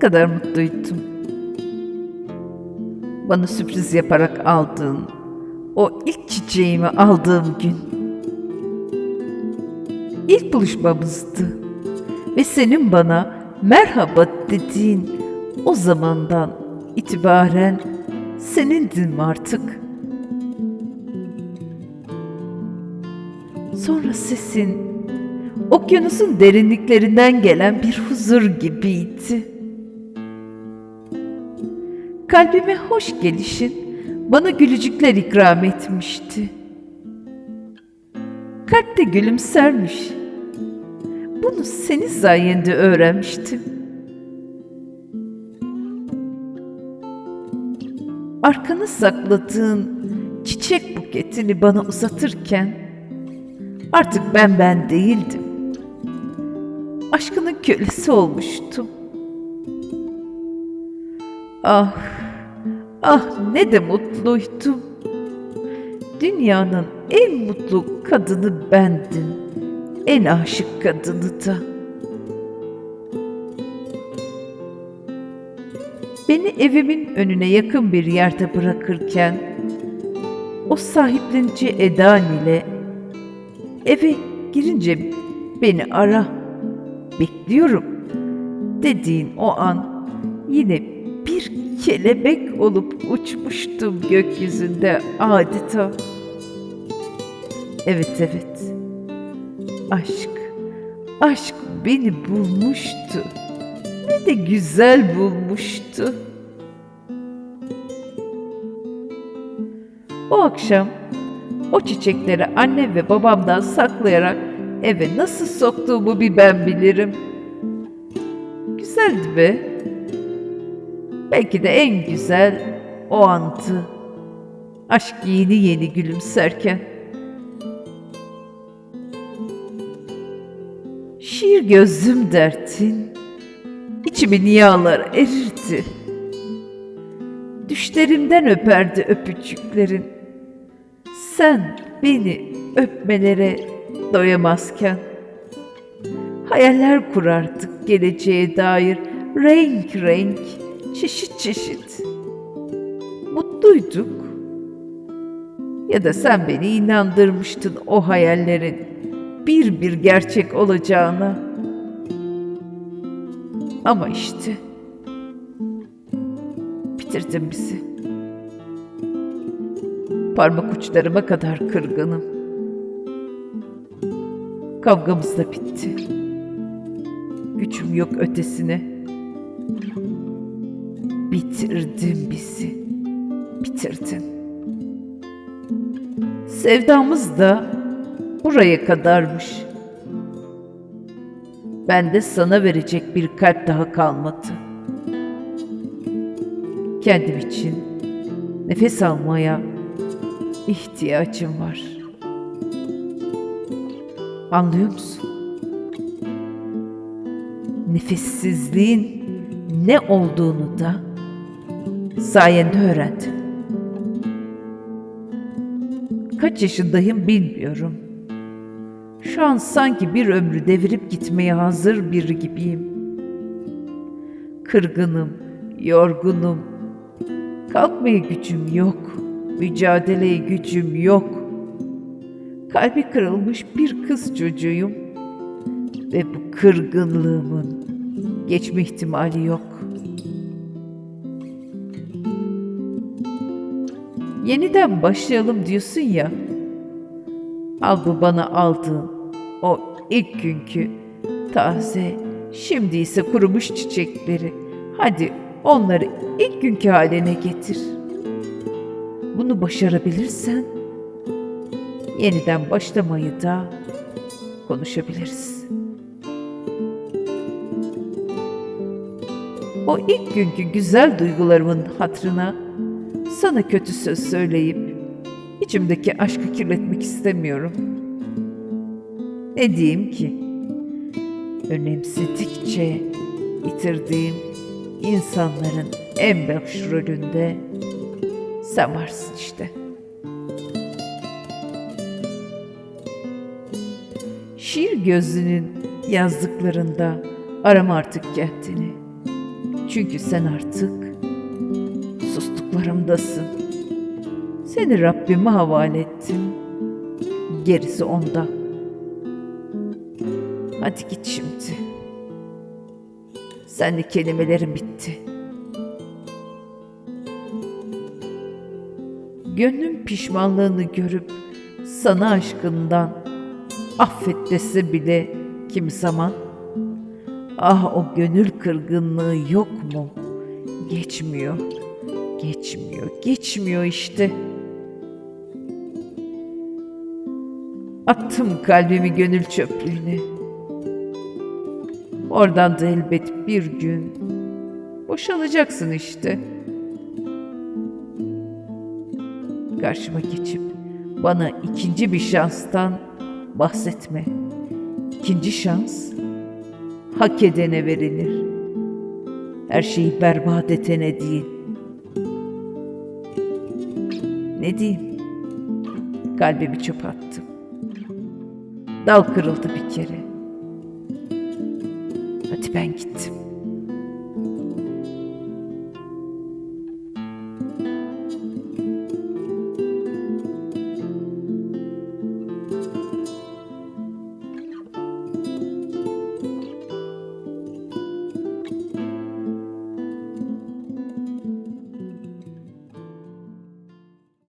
kadar mutluydum. Bana sürpriz yaparak aldığın, o ilk çiçeğimi aldığım gün. İlk buluşmamızdı. Ve senin bana merhaba dediğin o zamandan itibaren senindim artık. Sonra sesin okyanusun derinliklerinden gelen bir huzur gibiydi. Kalbime hoş gelişin bana gülücükler ikram etmişti. Kalp de gülümsermiş. Bunu senin sayende öğrenmiştim. Arkana sakladığın çiçek buketini bana uzatırken artık ben ben değildim. Aşkının kölesi olmuştum. Ah, ah ne de mutluydum. Dünyanın en mutlu kadını bendim. En aşık kadını da. Beni evimin önüne yakın bir yerde bırakırken o sahiplenici edan ile eve girince beni ara bekliyorum dediğin o an yine kelebek olup uçmuştum gökyüzünde adeta. Evet evet. Aşk, aşk beni bulmuştu. Ne de güzel bulmuştu. O akşam o çiçekleri annem ve babamdan saklayarak eve nasıl soktuğumu bir ben bilirim. Güzeldi be. Belki de en güzel o andı. Aşk yeni yeni gülümserken. Şiir gözlüm dertin, içimi niyalar erirdi. Düşlerimden öperdi öpücüklerin. Sen beni öpmelere doyamazken. Hayaller kurardık geleceğe dair renk renk, çeşit çeşit. Mutluyduk. Ya da sen beni inandırmıştın o hayallerin bir bir gerçek olacağına. Ama işte bitirdin bizi. Parmak uçlarıma kadar kırgınım. Kavgamız da bitti. Gücüm yok ötesine. Bitirdin bizi. Bitirdin. Sevdamız da buraya kadarmış. Bende sana verecek bir kalp daha kalmadı. Kendim için nefes almaya ihtiyacım var. Anlıyor musun? Nefessizliğin ne olduğunu da sayende öğrendim. Kaç yaşındayım bilmiyorum. Şu an sanki bir ömrü devirip gitmeye hazır biri gibiyim. Kırgınım, yorgunum. Kalkmaya gücüm yok. Mücadeleye gücüm yok. Kalbi kırılmış bir kız çocuğuyum. Ve bu kırgınlığımın geçme ihtimali yok. Yeniden başlayalım diyorsun ya. Al bu bana aldığın o ilk günkü taze, şimdi ise kurumuş çiçekleri. Hadi onları ilk günkü haline getir. Bunu başarabilirsen yeniden başlamayı da konuşabiliriz. O ilk günkü güzel duygularımın hatırına sana kötü söz söyleyip içimdeki aşkı kirletmek istemiyorum. Ne diyeyim ki? Önemsedikçe yitirdiğim insanların en başrolünde sen varsın işte. Şiir gözlünün yazdıklarında arama artık kendini. Çünkü sen artık sustuklarımdasın. Seni Rabbime havale ettim. Gerisi onda. Hadi git şimdi. Senle kelimelerim bitti. Gönlüm pişmanlığını görüp sana aşkından affet dese bile kim zaman ah o gönül kırgınlığı yok mu? Geçmiyor, geçmiyor, geçmiyor işte. Attım kalbimi gönül çöplüğüne. Oradan da elbet bir gün boşalacaksın işte. Karşıma geçip bana ikinci bir şanstan bahsetme. İkinci şans hak edene verilir. Her şeyi berbat etene değil. Ne diyeyim? Kalbimi çöpe attım. Dal kırıldı bir kere. Hadi ben gittim.